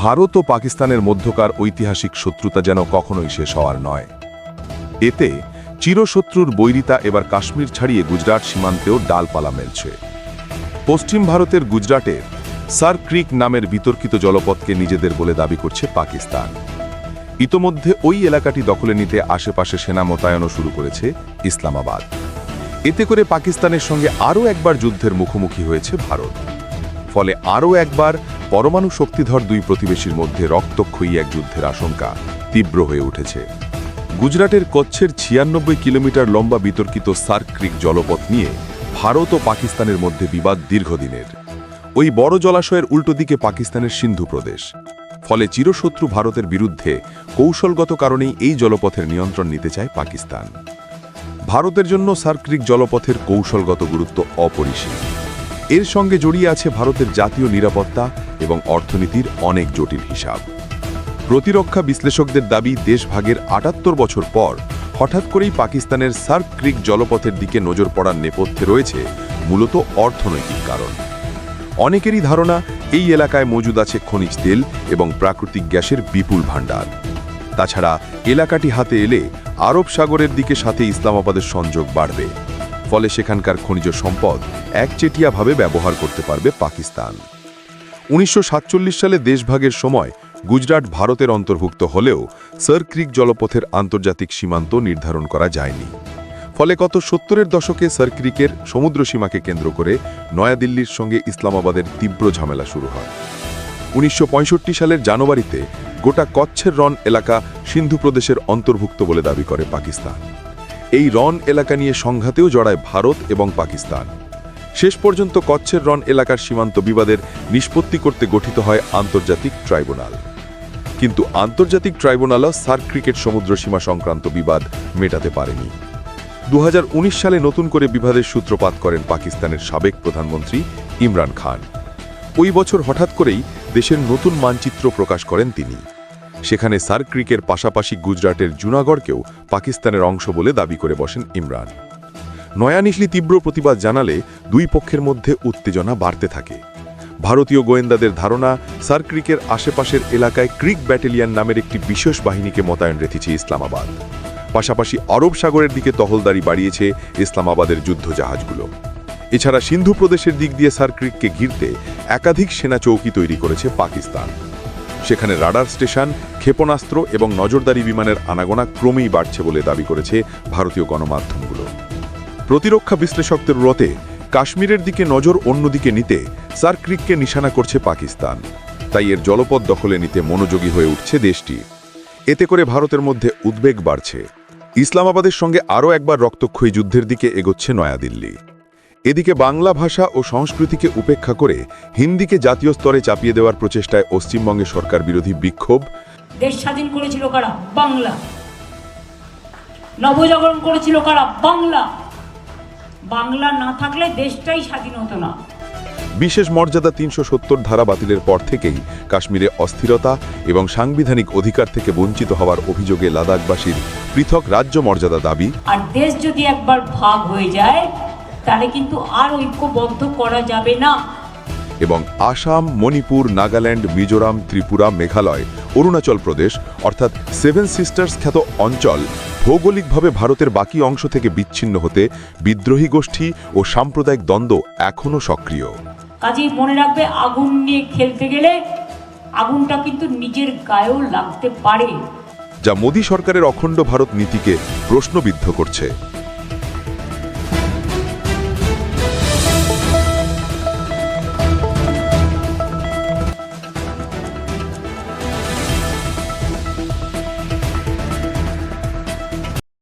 ভারত ও পাকিস্তানের মধ্যকার ঐতিহাসিক শত্রুতা যেন কখনোই শেষ হওয়ার নয়। এতে চিরশত্রুর বৈরিতা এবার কাশ্মীর ছাড়িয়ে গুজরাট সীমান্তেও ডালপালা মেলছে। পশ্চিম ভারতের গুজরাটের সার ক্রিক নামের বিতর্কিত জলপথকে নিজেদের বলে দাবি করছে পাকিস্তান। ইতোমধ্যে ওই এলাকাটি দখলে নিতে আশেপাশে সেনা মোতায়েনও শুরু করেছে ইসলামাবাদ। এতে করে পাকিস্তানের সঙ্গে আরও একবার যুদ্ধের মুখোমুখি হয়েছে ভারত। ফলে আরও একবার পরমাণু শক্তিধর দুই প্রতিবেশীর মধ্যে রক্তক্ষয়ী এক যুদ্ধের আশঙ্কা তীব্র হয়ে উঠেছে। গুজরাটের কচ্ছের ছিয়ানব্বই কিলোমিটার লম্বা বিতর্কিত সার্ক ক্রিক জলপথ নিয়ে ভারত ও পাকিস্তানের মধ্যে বিবাদ দীর্ঘদিনের। ওই বড় জলাশয়ের উল্টো দিকে পাকিস্তানের সিন্ধু প্রদেশ। ফলে চিরশত্রু ভারতের বিরুদ্ধে কৌশলগত কারণেই এই জলপথের নিয়ন্ত্রণ নিতে চায় পাকিস্তান। ভারতের জন্য সার্ক্রিক জলপথের কৌশলগত গুরুত্ব অপরিসীম। এর সঙ্গে জড়িয়ে আছে ভারতের জাতীয় নিরাপত্তা এবং অর্থনীতির অনেক জটিল হিসাব। প্রতিরক্ষা বিশ্লেষকদের দাবি, দেশভাগের আটাত্তর বছর পর হঠাৎ করেই পাকিস্তানের সার্ক ক্রিক জলপথের দিকে নজর পড়ার নেপথ্যে রয়েছে মূলত অর্থনৈতিক কারণ। অনেকেরই ধারণা, এই এলাকায় মজুদ আছে খনিজ তেল এবং প্রাকৃতিক গ্যাসের বিপুল ভাণ্ডার। তাছাড়া এলাকাটি হাতে এলে আরব সাগরের দিকে সাথে ইসলামাবাদের সংযোগ বাড়বে। ফলে সেখানকার খনিজ সম্পদ একচেটিয়াভাবে ব্যবহার করতে পারবে পাকিস্তান। উনিশশো সাতচল্লিশ সালে দেশভাগের সময় গুজরাট ভারতের অন্তর্ভুক্ত হলেও সার ক্রিক জলপথের আন্তর্জাতিক সীমান্ত নির্ধারণ করা যায়নি। ফলে গত সত্তরের দশকে সার ক্রিকের সমুদ্র সীমাকে কেন্দ্র করে নয়াদিল্লির সঙ্গে ইসলামাবাদের তীব্র ঝামেলা শুরু হয়। উনিশশো পঁয়ষট্টি সালের জানুয়ারিতে গোটা কচ্ছের রন এলাকা সিন্ধু প্রদেশের অন্তর্ভুক্ত বলে দাবি করে পাকিস্তান। এই রন এলাকা নিয়ে সংঘাতেও জড়ায় ভারত এবং পাকিস্তান। শেষ পর্যন্ত কচ্ছের রন এলাকার সীমান্ত বিবাদের নিষ্পত্তি করতে গঠিত হয় আন্তর্জাতিক ট্রাইব্যুনাল। কিন্তু আন্তর্জাতিক ট্রাইব্যুনালও সার্ক ক্রিকেট সমুদ্র সীমা সংক্রান্ত বিবাদ মেটাতে পারেনি। দু হাজার উনিশ সালে নতুন করে বিবাদের সূত্রপাত করেন পাকিস্তানের সাবেক প্রধানমন্ত্রী ইমরান খান। ওই বছর হঠাৎ করেই দেশের নতুন মানচিত্র প্রকাশ করেন তিনি। সেখানে সার্ক্রিকের পাশাপাশি গুজরাটের জুনাগড়কেও পাকিস্তানের অংশ বলে দাবি করে বসেন ইমরান। নয়ানিশলি তীব্র প্রতিবাদ জানালে দুই পক্ষের মধ্যে উত্তেজনা বাড়তে থাকে। ভারতীয় গোয়েন্দাদের ধারণা সার্ক্রিকের আশেপাশের এলাকায় ক্রিক ব্যাটেলিয়ান নামের একটি বিশেষ বাহিনীকে মোতায়েন রেখেছে ইসলামাবাদ। পাশাপাশি আরব সাগরের দিকে তহলদারি বাড়িয়েছে ইসলামাবাদের যুদ্ধ জাহাজগুলো এছাড়া সিন্ধু প্রদেশের দিক দিয়ে সার্ক্রিককে ঘিরতে একাধিক সেনা চৌকি তৈরি করেছে পাকিস্তান। সেখানে রাডার স্টেশন, ক্ষেপণাস্ত্র এবং নজরদারি বিমানের আনাগোনা ক্রমেই বাড়ছে বলে দাবি করেছে ভারতীয় গণমাধ্যমগুলো। প্রতিরক্ষা বিশ্লেষকদের রতে কাশ্মীরের দিকে নজর অন্যদিকে নিতে সার্ক্রিককে নিশানা করছে পাকিস্তান। তাই এর জলপথ দখলে নিতে মনোযোগী হয়ে উঠছে দেশটি। এতে করে ভারতের মধ্যে উদ্বেগ বাড়ছে। ইসলামাবাদের সঙ্গে আরও একবার রক্তক্ষয়ী যুদ্ধের দিকে এগোচ্ছে নয়াদিল্লি। এদিকে বাংলা ভাষা ও সংস্কৃতিকে উপেক্ষা করে হিন্দিকে জাতীয় স্তরে চাপিয়ে দেওয়ার প্রচেষ্টায় পশ্চিমবঙ্গে সরকার বিরোধী বিক্ষোভ। দেশ স্বাধীন করেছিল কারা? বাংলা। নবজাগরণ করেছিল কারা? বাংলা। বাংলা না থাকলে দেশটাই স্বাধীন হতো না। বিশেষ মর্যাদা তিনশো সত্তর ধারা বাতিলের পর থেকেই কাশ্মীরে অস্থিরতা এবং সাংবিধানিক অধিকার থেকে বঞ্চিত হওয়ার অভিযোগে লাদাখবাসীর পৃথক রাজ্য মর্যাদা দাবি। আর দেশ যদি একবার ভাগ হয়ে যায় তাহলে কিন্তু আর ঐক্যবদ্ধ করা যাবে না। এবং আসাম মণিপুর নাগাল্যান্ড মিজোরাম ত্রিপুরা মেঘালয় অরুণাচল প্রদেশ অর্থাৎ সেভেন সিস্টার্স খ্যাত অঞ্চল ভৌগোলিকভাবে ভারতের বাকি অংশ থেকে বিচ্ছিন্ন হতে বিদ্রোহী গোষ্ঠী ও সাম্প্রদায়িক দ্বন্দ্ব এখনও সক্রিয়। কাজেই মনে রাখবে আগুন নিয়ে খেলতে গেলে আগুনটা কিন্তু নিজের গায়েও লাগতে পারে। যা মোদী সরকারের অখণ্ড ভারত নীতিকে প্রশ্নবিদ্ধ করছে।